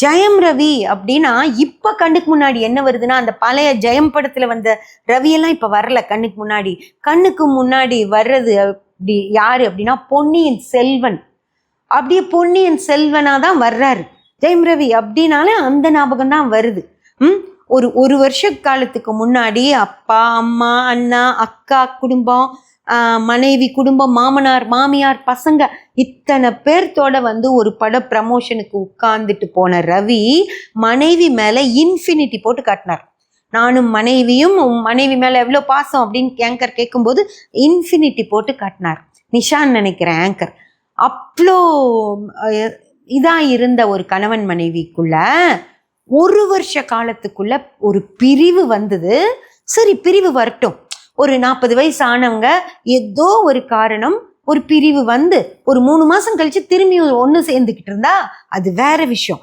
ஜெயம் ரவி அப்படின்னா இப்ப கண்ணுக்கு முன்னாடி என்ன வருதுன்னா அந்த பழைய ஜெயம் படத்துல வந்த ரவியெல்லாம் இப்ப வரல கண்ணுக்கு முன்னாடி. கண்ணுக்கு முன்னாடி வர்றது அப்படி யாரு அப்படின்னா பொன்னியின் செல்வன். அப்படியே பொன்னியின் செல்வனா தான் வர்றாரு. ஜெயம் ரவி அப்படின்னாலே அந்த ஞாபகம் தான் வருது. ம்? ஒரு ஒரு வருஷ காலத்துக்கு முன்னாடி அப்பா அம்மா அண்ணா அக்கா குடும்பம் மனைவி குடும்பம் மாமனார் மாமியார் பசங்க இத்தனை பேர்த்தோட வந்து ஒரு பட ப்ரமோஷனுக்கு உட்கார்ந்துட்டு போன ரவி மனைவி மேலே இன்ஃபினிட்டி போட்டு காட்டினார். நானும் மனைவியும் மனைவி மேல எவ்வளோ பாசம் அப்படின்னு ஏங்கர் கேட்கும்போது இன்ஃபினிட்டி போட்டு காட்டினார். நிஷான் நினைக்கிறேன் ஆங்கர் அவ்வளோ இதாக இருந்த ஒரு கணவன் மனைவிக்குள்ள ஒரு வருஷ காலத்துக்குள்ள ஒரு பிரிவு வந்தது. சரி பிரிவு வரட்டும். ஒரு நாற்பது வயசு ஆனவங்க ஏதோ ஒரு காரணம் ஒரு பிரிவு வந்து ஒரு மூணு மாசம் கழிச்சு திரும்பி ஒன்று சேர்ந்துக்கிட்டு இருந்தா அது வேற விஷயம்.